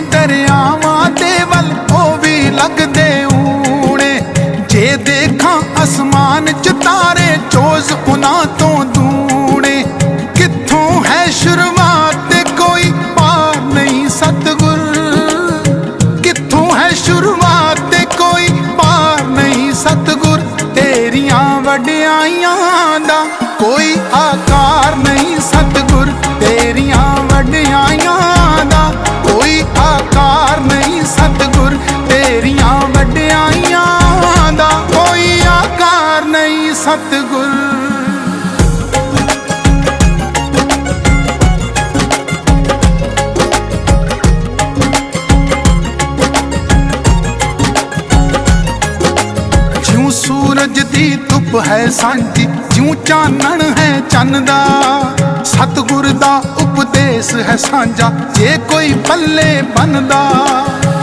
ਦਰਿਆਵਾਂ ਦੇ ਵੱਲ ਉਹ ਵੀ ਲੱਗਦੇ ਊਣੇ। ਜੇ ਦੇਖਾਂ ਅਸਮਾਨ ਚ ਤਾਰੇ, ਚੋਜ਼ ਉਹਨਾਂ ਤੋਂ ਦੂਣੇ। ਕਿੱਥੋਂ ਹੈ ਸ਼ੁਰੂਆਤ ਕੋਈ ਪਾਰ ਨਹੀਂ ਸਤਗੁਰ? ਕਿੱਥੋਂ ਹੈ ਸ਼ੁਰੂਆਤ ਕੋਈ ਪਾਰ ਨਹੀਂ ਸਤਗੁਰ? ਤੇਰੀਆਂ ਵੱਡਿਆਈਆਂ ਦਾ ਕੋਈ ਆਕਾ ਸਤਿਗੁਰ। ਜਿਉ ਸੂਰਜ ਦੀ ਧੁੱਪ ਹੈ ਸਾਂਝੀ, ਜਿਉ ਚਾਨਣ ਹੈ ਚੰਨ ਦਾ। ਸਤਿਗੁਰ ਦਾ ਉਪਦੇਸ਼ ਹੈ ਸਾਂਝਾ, ਜੇ ਕੋਈ ਪੱਲੇ ਬੰਦਾ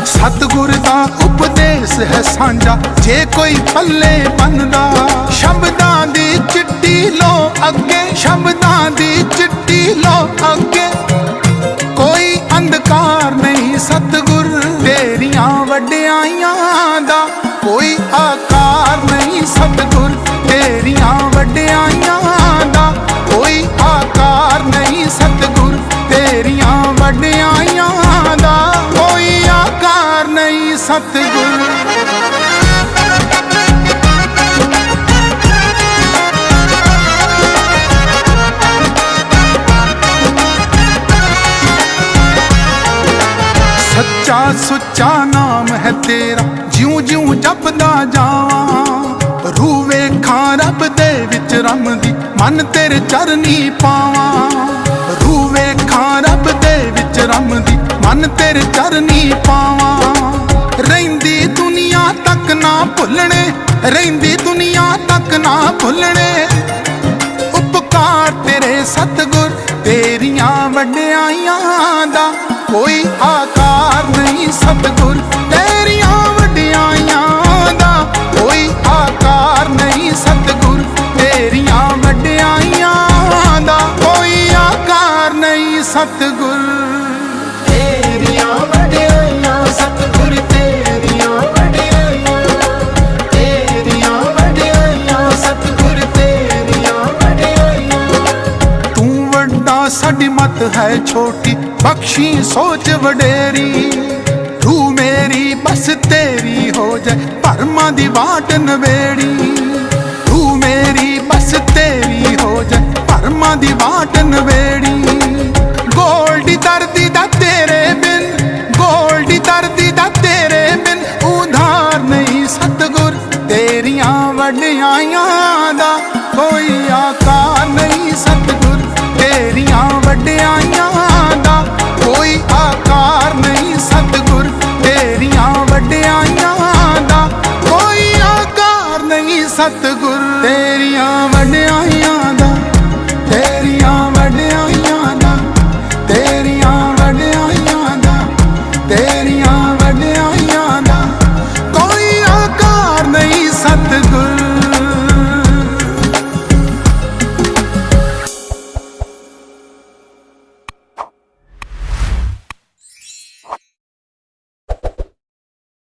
ਸਤਿਗੁਰ ਦਾ ਉਪਦੇਸ਼ ਹੈ ਸਾਂਝਾ। ਜੇ ਕੋਈ ਪੱਲੇ ਬੰਦਾ ਸ਼ਬਦਾਂ ਦੀ ਚਿੱਟੀ ਲੋ ਅੱਗੇ, ਸ਼ਬਦਾਂ ਦੀ ਚਿੱਟੀ ਲੋ ਅੱਗੇ। ਕੋਈ ਅੰਧਕਾਰ ਨਹੀਂ ਸਤਿਗੁਰ, ਤੇਰੀਆਂ ਵਡਿਆਈਆਂ ਦਾ। ਕੋਈ ਆਕਾਰ ਨਹੀਂ ਸਤਿਗੁਰ, ਤੇਰੀਆਂ ਵਡਿਆਈਆਂ ਦਾ। ਕੋਈ ਆਕਾਰ ਨਹੀਂ ਸਤਿਗੁਰ, ਤੇਰੀਆਂ ਵਡਿਆਈਆਂ ਦਾ। ਕੋਈ ਆਕਾਰ ਨਹੀਂ ਸਤਿਗੁਰ ਸੁੱਚਾ ਨਾਮ ਹੈ ਤੇਰਾ, ਜਿਉਂ ਜਿਉਂ ਜਪਦਾ ਜਾਵਾਂ। ਰੂਹ ਵੇਖਾਂ ਰੱਬ ਦੇ ਵਿੱਚ ਰਮਦੀ ਮਨ ਤੇਰੇ ਚਰਨੀ ਪਾਵਾਂ। ਰੂਹ ਵੇਖਾਂ ਰੱਬ ਦੇ ਵਿੱਚ ਰਮਦੀ ਮਨ ਤੇਰੇ ਚਰਨੀ ਪਾਵਾਂ। ਰਹਿੰਦੀ ਦੁਨੀਆ ਤੱਕ ਨਾ ਭੁੱਲਣੇ, ਰਹਿੰਦੀ ਦੁਨੀਆ ਤੱਕ ਨਾ ਭੁੱਲਣੇ। ਉਪਕਾਰ ਤੇਰੇ ਸਤਿਗੁਰ ਤੇਰੀਆਂ ਵਡਿਆਈਆਂ ਦਾ, ਕੋਈ ਆਕਾਰ ਨਹੀਂ ਸਤਿਗੁਰ, ਤੇਰੀਆਂ ਵਡਿਆਈਆਂ ਦਾ ਕੋਈ ਆਕਾਰ ਨਹੀਂ। ਸਤਿਗੁਰ, ਤੇਰੀਆਂ ਵਡਿਆਈਆਂ ਦਾ ਕੋਈ ਆਕਾਰ ਨਹੀਂ। ਸਤਿਗੁਰ, ਤੇਰੀਆਂ ਵਡਿਆਈਆਂ ਸਤਿਗੁਰ, ਤੇਰੀਆਂ ਵਡਿਆਈਆਂ ਤੇਰੀਆਂ ਵਡਿਆਈਆਂ ਸਤਿਗੁਰ, ਤੇਰੀਆਂ ਵਡਿਆਈਆਂ ਤੂੰ ਵੱਡਾ, ਸਾਡੀ ਮਤ ਹੈ ਛੋਟੀ, ਬਖਸ਼ੀ, ਸੋਚ ਵਡੇਰੀ। ਮੇਰੀ ਤੇਰੀ ਹੋ ਜਾਏ ਭਰਮਾਂ ਦੀ ਵਾਟ ਨਵੇੜੀ।